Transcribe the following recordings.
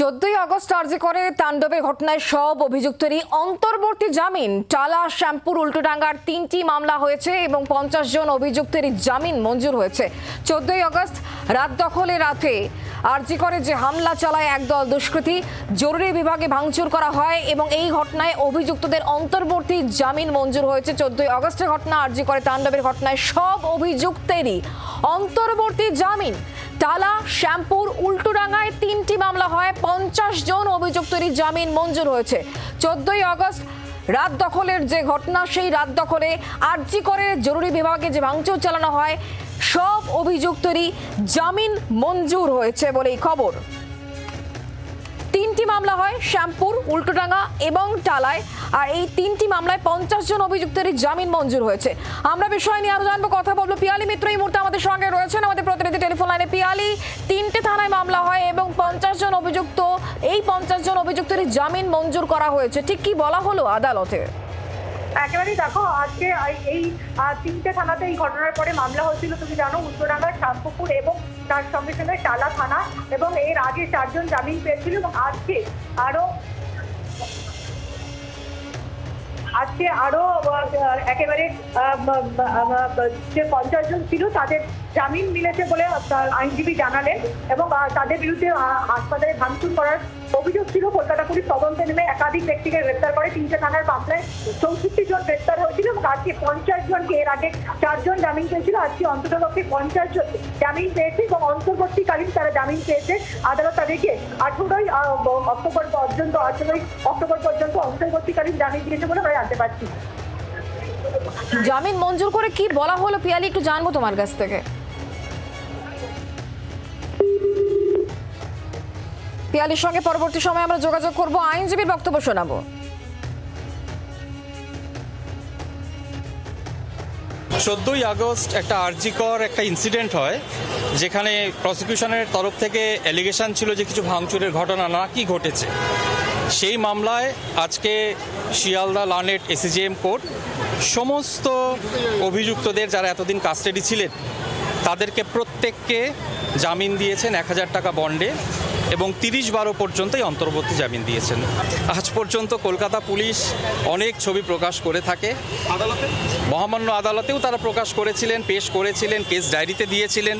চোদ্দই আগস্ট আর্জি করে তাণ্ডবের ঘটনায় সব অভিযুক্তেরই অন্তর্বর্তী জামিন। টালা, শ্যামপুর, উল্টোডাঙ্গার তিনটি মামলা হয়েছে এবং পঞ্চাশ জন অভিযুক্তেরই জামিন মঞ্জুর হয়েছে। চোদ্দই আগস্ট রাত দখলে রাতে আর্জি করে যে হামলা চালায় একদল দুষ্কৃতী, জরুরি বিভাগে ভাঙচুর করা হয় এবং এই ঘটনায় অভিযুক্তদের অন্তর্বর্তী জামিন মঞ্জুর হয়েছে। চোদ্দই আগস্টের ঘটনা আর্জি করে তাণ্ডবের ঘটনায় সব অভিযুক্তেরই অন্তর্বর্তী জামিন। টালা শ্যামপুর, উল্টোডাঙ্গায় তিনটি মামলা হয়, পঞ্চাশ জন অভিযুক্তেরই জামিন মঞ্জুর হয়েছে। চোদ্দই আগস্ট রাত দখলের যে ঘটনা, সেই রাত দখলে আর্জি করে জরুরি বিভাগে যে ভাঙচুর চালানো হয় সব অভিযুক্তেরই জামিন মঞ্জুর হয়েছে বলেই খবর। তিনটি মামলা হয় শ্যামপুর, উল্টোডাঙ্গা এবং টালায়। আর এই তিনটি মামলায় পঞ্চাশ জন অভিযুক্তেরই জামিন মঞ্জুর হয়েছে। আমরা বিষয় নিয়ে আরও জানব, কথা বলব পিয়ালি মিত্র। এই মুহূর্তে আমাদের সঙ্গে রয়েছেন আমাদের প্রতিনিধি টেলিফোন লাইনে পিয়ালি। তিনটে থানায় মামলা হয় এবং পঞ্চাশ জন অভিযুক্ত, এই পঞ্চাশ জন অভিযুক্তেরই জামিন মঞ্জুর করা হয়েছে। ঠিক কি বলা হলো আদালতে? একেবারেই দেখো, আজকে এই- তিনটে থানাতে এই ঘটনার পরে মামলা হয়েছিল তুমি জানো উত্তরাঙ্গার শ্যামপুকুর এবং তার সঙ্গে সঙ্গে টালা থানা এবং এর আগে চারজন জামিন পেয়েছিল এবং আজকে আরও আজকে আরও একেবারে যে পঞ্চাশ জন ছিল তাদের জামিন মিলেছে বলে আইনজীবী জানালেন এবং তাদের বিরুদ্ধে হাসপাতালে ভাঙচুর করার অভিযোগ ছিল। কলকাতা পুলিশ তদন্তে নেমে একাধিক ব্যক্তিকে গ্রেপ্তার করে। তিনটে থানার মামলায় চৌষট্টি আজকে পঞ্চাশ জনকে, এর আগে চারজন জামিন পেয়েছিল আজকে অন্ততপক্ষে পঞ্চাশ জন জামিন পেয়েছে এবং অন্তর্বর্তীকালীন তারা জামিন পেয়েছে। আদালত তাদেরকে আঠেরোই অক্টোবর পর্যন্ত, আঠেরোই অক্টোবর পর্যন্ত অন্তর্বর্তীকালীন জামিন দিয়েছে বলে আমরা জানতে পারছি। জামিন মঞ্জুর করে কি বলা হলো? পিয়ালি, একটু জানব তোমার কাছ থেকে। পিয়ালির সঙ্গে পরবর্তী সময় আমরা যোগাযোগ করব। আইনজীবীর বক্তব্য শোনাবো। চোদ্দোই আগস্ট একটা আর্জিকর একটা ইনসিডেন্ট হয়, যেখানে প্রসিকিউশনের তরফ থেকে অ্যালিগেশন ছিল যে কিছু ভাঙচুরের ঘটনা নাকি ঘটেছে। সেই মামলায় আজকে শিয়ালদা লানেট এসিজিএম কোর্ট সমস্ত অভিযুক্তদের যারা এতদিন কাস্টাডি ছিলেন, তাদেরকে প্রত্যেককে জামিন দিয়েছেন এক হাজার টাকা বন্ডে এবং তিরিশ বারো পর্যন্তই অন্তর্বর্তী জামিন দিয়েছেন। আজ পর্যন্ত কলকাতা পুলিশ অনেক ছবি প্রকাশ করে থাকে। মহামান্য আদালতেও তারা প্রকাশ করেছিলেন পেশ করেছিলেন কেস ডায়েরিতে দিয়েছিলেন।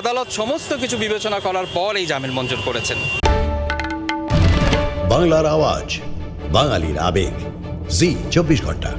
আদালত সমস্ত কিছু বিবেচনা করার পর এই জামিন মঞ্জুর করেছেন। বাংলার আওয়াজ বাঙালির আবেগ। জি চব্বিশ ঘণ্টা।